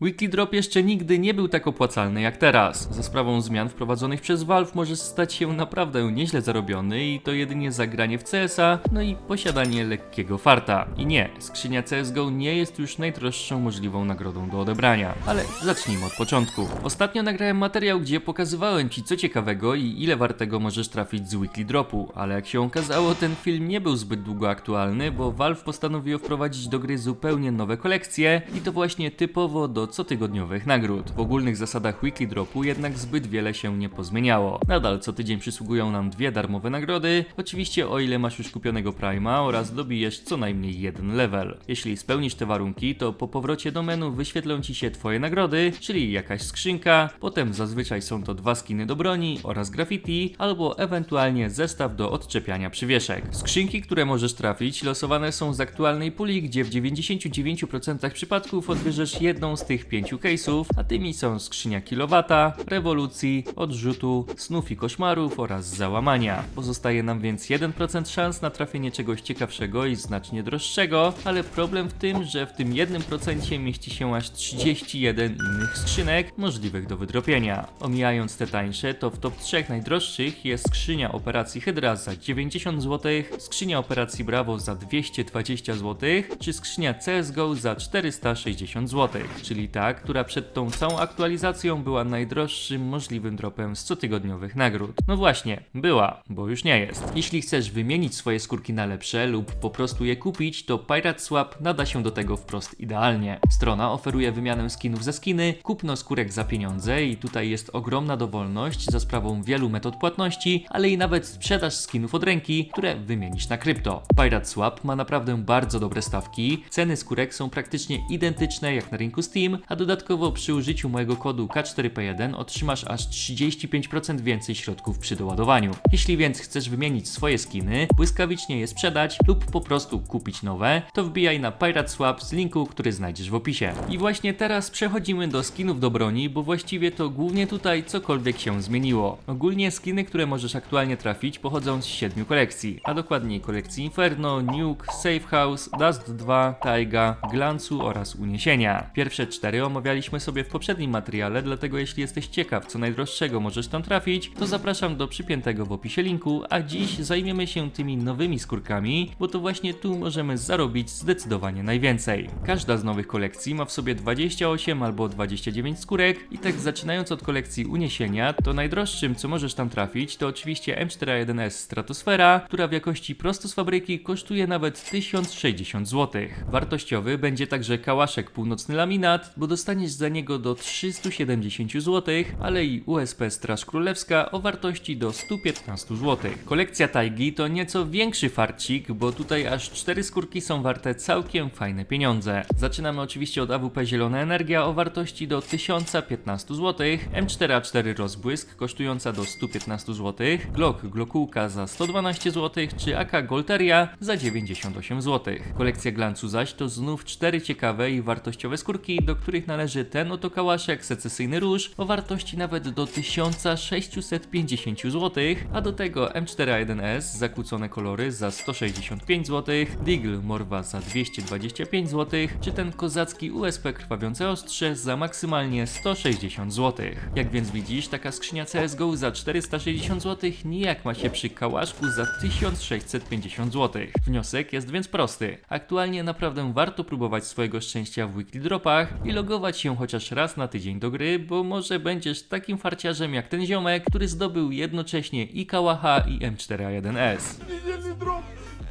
Weekly Drop jeszcze nigdy nie był tak opłacalny jak teraz. Za sprawą zmian wprowadzonych przez Valve możesz stać się naprawdę nieźle zarobiony i to jedynie za granie w CSa, no i posiadanie lekkiego farta. I nie, skrzynia CSGO nie jest już najdroższą możliwą nagrodą do odebrania. Ale zacznijmy od początku. Ostatnio nagrałem materiał, gdzie pokazywałem Ci co ciekawego i ile wartego możesz trafić z Weekly Dropu, ale jak się okazało ten film nie był zbyt długo aktualny, bo Valve postanowiło wprowadzić do gry zupełnie nowe kolekcje i to właśnie typowo do cotygodniowych nagród. W ogólnych zasadach Weekly Dropu jednak zbyt wiele się nie pozmieniało. Nadal co tydzień przysługują nam dwie darmowe nagrody, oczywiście o ile masz już kupionego Prima oraz dobijesz co najmniej jeden level. Jeśli spełnisz te warunki, to po powrocie do menu wyświetlą Ci się Twoje nagrody, czyli jakaś skrzynka, potem zazwyczaj są to dwa skiny do broni oraz graffiti, albo ewentualnie zestaw do odczepiania przywieszek. Skrzynki, które możesz trafić, losowane są z aktualnej puli, gdzie w 99% przypadków odbierzesz jedną z tych pięciu case'ów, a tymi są skrzynia kilowata, rewolucji, odrzutu, snów i koszmarów oraz załamania. Pozostaje nam więc 1% szans na trafienie czegoś ciekawszego i znacznie droższego, ale problem w tym, że w tym 1% mieści się aż 31 innych skrzynek możliwych do wydropienia. Omijając te tańsze, to w top 3 najdroższych jest skrzynia operacji Hydra za 90 zł, skrzynia operacji Bravo za 220 zł, czy skrzynia CSGO za 460 zł, czyli ta, która przed tą całą aktualizacją była najdroższym możliwym dropem z cotygodniowych nagród. No właśnie, była, bo już nie jest. Jeśli chcesz wymienić swoje skórki na lepsze lub po prostu je kupić, to Pirate Swap nada się do tego wprost idealnie. Strona oferuje wymianę skinów za skiny, kupno skórek za pieniądze i tutaj jest ogromna dowolność za sprawą wielu metod płatności, ale i nawet sprzedaż skinów od ręki, które wymienisz na krypto. Pirate Swap ma naprawdę bardzo dobre stawki, ceny skórek są praktycznie identyczne jak na rynku Steam, a dodatkowo przy użyciu mojego kodu K4P1 otrzymasz aż 35% więcej środków przy doładowaniu. Jeśli więc chcesz wymienić swoje skiny, błyskawicznie je sprzedać lub po prostu kupić nowe, to wbijaj na Pirate Swap z linku, który znajdziesz w opisie. I właśnie teraz przechodzimy do skinów do broni, bo właściwie to głównie tutaj cokolwiek się zmieniło. Ogólnie skiny, które możesz aktualnie trafić pochodzą z siedmiu kolekcji, a dokładniej kolekcji Inferno, Nuke, Safe House, Dust 2, Taiga, Glancu oraz Uniesienia. Pierwsze omawialiśmy sobie w poprzednim materiale, dlatego jeśli jesteś ciekaw co najdroższego możesz tam trafić, to zapraszam do przypiętego w opisie linku, a dziś zajmiemy się tymi nowymi skórkami, bo to właśnie tu możemy zarobić zdecydowanie najwięcej. Każda z nowych kolekcji ma w sobie 28 albo 29 skórek i tak zaczynając od kolekcji Uniesienia, to najdroższym co możesz tam trafić to oczywiście M41S Stratosfera, która w jakości prosto z fabryki kosztuje nawet 1060 zł. Wartościowy będzie także kałaszek północny laminat, bo dostaniesz za niego do 370 zł, ale i USP Straż Królewska o wartości do 115 zł. Kolekcja Taigi to nieco większy farcik, bo tutaj aż 4 skórki są warte całkiem fajne pieniądze. Zaczynamy oczywiście od AWP Zielona Energia o wartości do 1015 zł, M4A4 Rozbłysk kosztująca do 115 zł, Glock Glockułka za 112 zł, czy AK Golteria za 98 zł. Kolekcja Glancu zaś to znów 4 ciekawe i wartościowe skórki, do których należy ten oto kałaszek secesyjny róż o wartości nawet do 1650 zł, a do tego M4A1S zakłócone kolory za 165 zł, Deagle Morwa za 225 zł, czy ten kozacki USP krwawiące ostrze za maksymalnie 160 zł. Jak więc widzisz, taka skrzynia CSGO za 460 zł nijak ma się przy kałaszku za 1650 zł. Wniosek jest więc prosty. Aktualnie naprawdę warto próbować swojego szczęścia w weekly dropach i logować się chociaż raz na tydzień do gry, bo może będziesz takim farciarzem jak ten ziomek, który zdobył jednocześnie i kałacha i M4A1S. Niedzielny drop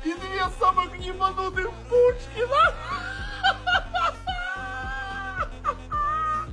i dwie same gniewanonych puczki